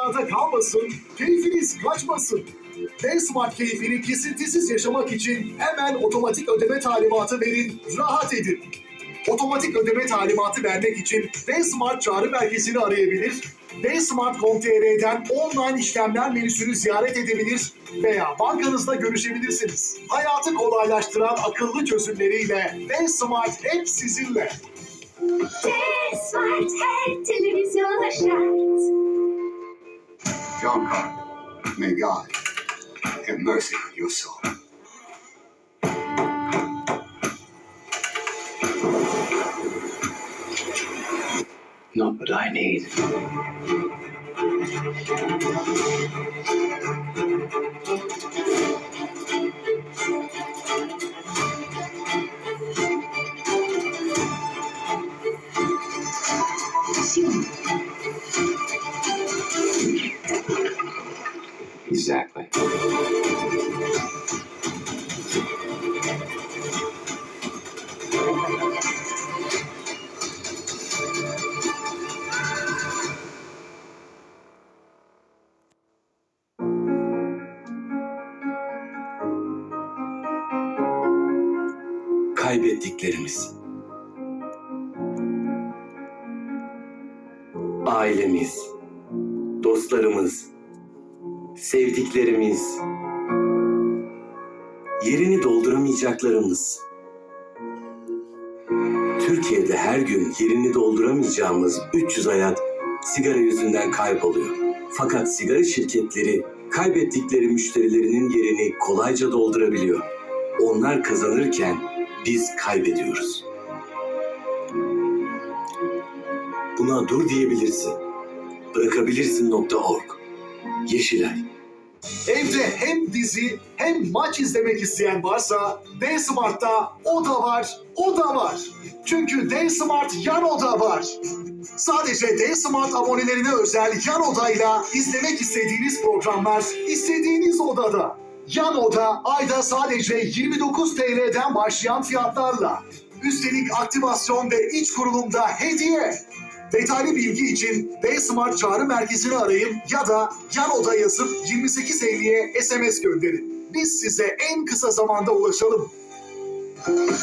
arızalarda kalmasın, keyfiniz kaçmasın. Smart keyfini kesintisiz yaşamak için hemen otomatik ödeme talimatı verin, rahat edin. Otomatik ödeme talimatı vermek için Smart çağrı merkezini arayabilir, Smart.com.tr'den online işlemler menüsünü ziyaret edebilir veya bankanızla görüşebilirsiniz. Hayatı kolaylaştıran akıllı çözümleriyle Smart hep sizinle. T-Smart her televizyona şart. John may God have mercy on your soul. Not what I need. Kaybettiklerimiz. Ailemiz, dostlarımız, sevdiklerimiz, yerini dolduramayacaklarımız. Türkiye'de her gün yerini dolduramayacağımız 300 hayat sigara yüzünden kayboluyor. Fakat sigara şirketleri kaybettikleri müşterilerinin yerini kolayca doldurabiliyor. Onlar kazanırken biz kaybediyoruz. Buna dur diyebilirsin. Bırakabilirsin.org Yeşilay Evde hem dizi hem maç izlemek isteyen varsa D-Smart'ta o da var, o da var. Çünkü D-Smart yan oda var. Sadece D-Smart abonelerine özel yan odayla izlemek istediğiniz programlar istediğiniz odada. Yan oda ayda sadece 29 TL'den başlayan fiyatlarla. Üstelik aktivasyon ve iç kurulumda hediye. Detaylı bilgi için D-Smart çağrı merkezini arayın ya da yan oda yazıp 2850'ye SMS gönderin. Biz size en kısa zamanda ulaşalım.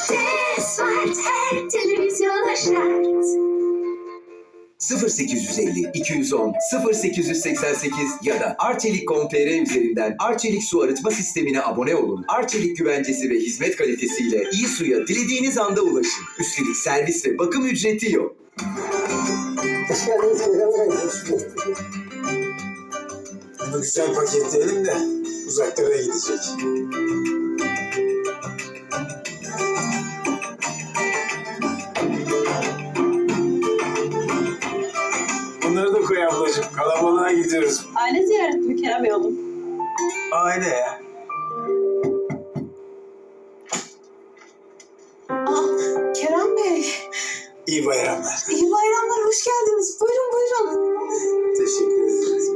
T-Smart her televizyona şart. 0850 210 0888 ya da arçelik.com.tr üzerinden Arçelik su arıtma sistemine abone olun. Arçelik güvencesi ve hizmet kalitesiyle iyi suya dilediğiniz anda ulaşın. Üstelik servis ve bakım ücreti yok. Bunu güzel paketleyelim de uzaklara gidecek. Bunları da koy ablacığım. Kalabalığa gidiyoruz. Aile ziyareti mi Kerem Bey oğlum? Aile ya. İyi bayramlar. iyi bayramlar, hoş geldiniz. Buyurun buyurun. Teşekkür ederiz.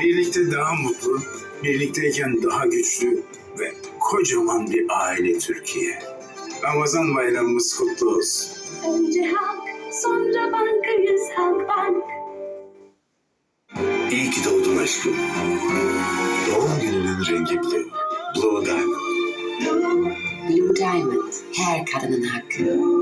Birlikte daha mutlu, birlikteyken daha güçlü ve kocaman bir aile Türkiye. Ramazan bayramımız kutlu olsun. Önce halk, sonra bankayız İyi ki doğdun aşkım. Doğum gününün rengi blue. Blue Diamond. Blue Diamond, her kadının hakkı.